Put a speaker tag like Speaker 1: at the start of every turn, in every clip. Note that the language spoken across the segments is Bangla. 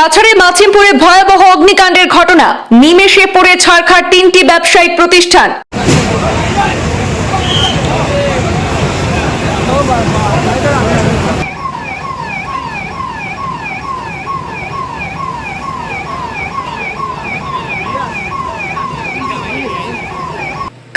Speaker 1: কাছাড়ে মাছিমপুরে ভয়াবহ অগ্নিকাণ্ডের ঘটনা। নিমেষে পড়ে ছাড়খাড় তিনটি ব্যবসায়িক প্রতিষ্ঠান।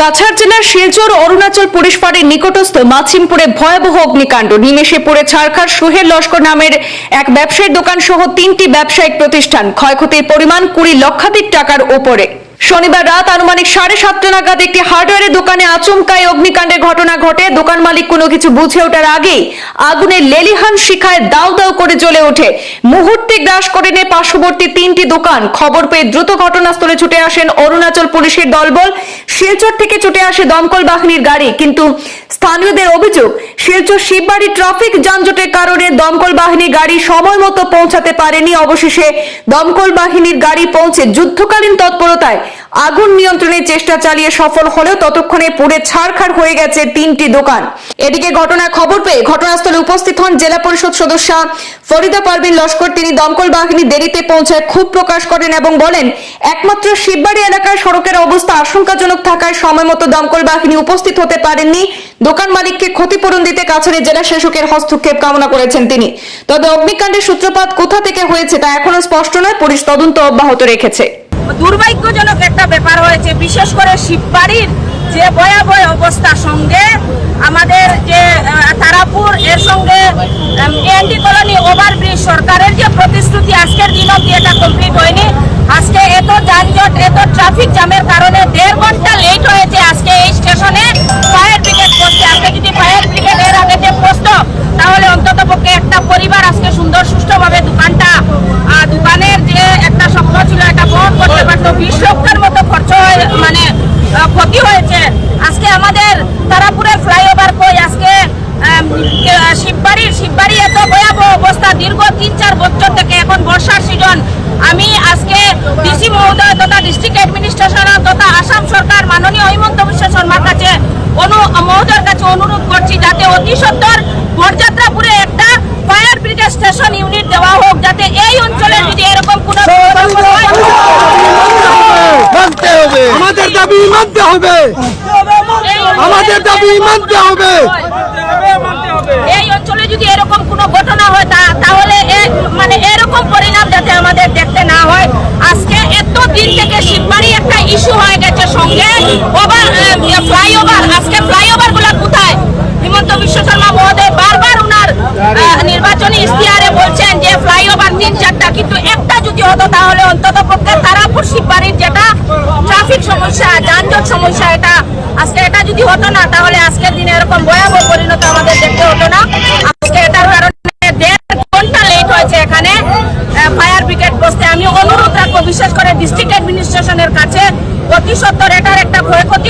Speaker 1: কাছাড় জেলার শিলচর অরুণাচল পুলিশ নিকটস্থ মাছিমপুরে ভয়াবহ অগ্নিকাণ্ড। নিমেষে পড়ে ছাড়খার সোহেল লস্কর নামের এক ব্যবসায়ীর দোকান সহ তিনটি ব্যবসায়িক প্রতিষ্ঠান। ক্ষয়ক্ষতির পরিমাণ কুড়ি লক্ষাধিক টাকার ওপরে। শনিবার রাত আনুমানিক সাড়ে সাতটা নাগাদ একটি হার্ডওয়্যারের দোকানে আচমকায় অগ্নিকাণ্ডের ঘটনা ঘটে। দোকান মালিক কোনো কিছু বুঝে ওঠার আগেই আগুনের লেলিহান শিখায় দাউ দাউ করে জ্বলে ওঠে। মুহূর্তে গ্রাস করে নেয় পার্শ্ববর্তী তিনটি দোকান। খবর পেয়ে দ্রুত ঘটনাস্থলে ছুটে আসেন অরুণাচল পুলিশের দলবল। শিলচর থেকে ছুটে আসে দমকল বাহিনীর গাড়ি। কিন্তু স্থানীয়দের অভিযোগ, শিলচর শিববাড়ি ট্রাফিক যানজটের কারণে দমকল বাহিনীর গাড়ি সময় মতো পৌঁছাতে পারেনি। অবশেষে দমকল বাহিনীর গাড়ি পৌঁছে যুদ্ধকালীন তৎপরতায় আগুন নিয়ন্ত্রণের চেষ্টা চালিয়ে সফল হলেও ততক্ষণে পুড়ে ছাড়খাড় হয়ে গেছে তিনটি দোকান। এদিকে ঘটনার খবর পেয়ে ঘটনাস্থলে উপস্থিত হন জেলা পরিষদ সদস্য ফরিদা পারভিন লস্কর। তিনি দমকল বাহিনী দেরিতে পৌঁছায় ক্ষোভ প্রকাশ করেন এবং বলেন, একমাত্র শিববাড়ি এলাকার সড়কের অবস্থা আশঙ্কাজনক থাকায় সময় মতো দমকল বাহিনী উপস্থিত হতে পারেননি। দোকান মালিককে ক্ষতিপূরণ দিতে কাছাড়ের জেলা শাসকের হস্তক্ষেপ কামনা করেছেন তিনি। তবে অগ্নিকাণ্ডের সূত্রপাত কোথা থেকে হয়েছে তা এখনও স্পষ্ট নয়। পুলিশ তদন্ত অব্যাহত রেখেছে।
Speaker 2: দুর্ভাগ্যজনক একটা ব্যাপার হয়েছে। বিশেষ করে শিববাড়ির যে ভয়াবহ অবস্থা সঙ্গে আমাদের যে তারাপুর, এর সঙ্গে এনডি কলোনি ওভারব্রিজ সরকারের যে প্রতিশ্রুতি, আজকের দিন অব্দি এটা কমপ্লিট হয়নি? আজকে এত যানজট, এত ট্রাফিক জ্যামের কারণে দেড় ঘণ্টা লেট হয়েছে আজকে এই স্টেশনে ফায়ার ব্রিগেড পৌঁছতে আজকে যদি ফায়ার ব্রিগেড এর আগে যে পৌঁছতো তাহলে অন্তত পক্ষে একটা পরিবার আজকে সুন্দর সুষ্ঠুভাবে বিশ লক্ষের মতো খরচ মানে ক্ষতি হয়েছে। আজকে আমাদের তারাপুরের ফ্লাইওভার কই? আজকে শিববাড়ির, শিববাড়ি এত ভয়াবহ অবস্থা। দীর্ঘ তিন চার বছর থেকে এখন বর্ষার সিজন আমি আজকে ডিসি মহোদয় তথা ডিস্ট্রিক্ট অ্যাডমিনিস্ট্রেশন তথা আসাম সরকার মাননীয় হিমন্ত বিশ্ব শর্মার কাছে অনু, মহোদয়ের কাছে অনুরোধ করছি যাতে অতি সত্তর বরযাত্রাপুরে একটা ফায়ার ব্রিগেড স্টেশন ইউনিট দেওয়া হোক, যাতে এই অঞ্চলে যদি এরকম কোনো দুর্ঘটনা হয়,
Speaker 3: মানতে হবে আমাদের দাবি মানতে হবে। আমাদের দাবি মানতে হবে।
Speaker 2: এই অঞ্চলে যদি এরকম ঘটনা হয় তাহলে মানে এরকম পরিণাম যাতে আমাদের দেখতে না হয়। আজকে এত দিন থেকে শিববাড়ি একটা ইস্যু হয়ে গেছে সঙ্গে ওভার ফ্লাইওভার আজকে ফ্লাইওভারগুলা কোথায়? হিমন্ত বিশ্ব শর্মা মহোদয় বারবার উনার নির্বাচনী ইশতেহারে বলছেন যে ফ্লাইওভার তিন চারটা। কিন্তু একটা যদি হতো, তাহলে অন্তত পক্ষে তারাপুর শিববাড়ির যেটা ট্রাফিক সমস্যা, যানজট সমস্যা, এটা আজকে এটা যদি হতো না, তাহলে আজকের দিনে এরকম ভয়াবহ পরিণত আমাদের দেখতে হতো না। আজকে এটার কারণে দেড় ঘণ্টা লেট হয়েছে এখানে ফায়ার ব্রিগেড বসতে। আমি অনুরোধ রাখব, বিশেষ করে ডিস্ট্রিক্ট অ্যাডমিনিস্ট্রেশনের কাছে, অতি সত্তর এটার একটা ক্ষয়ক্ষতি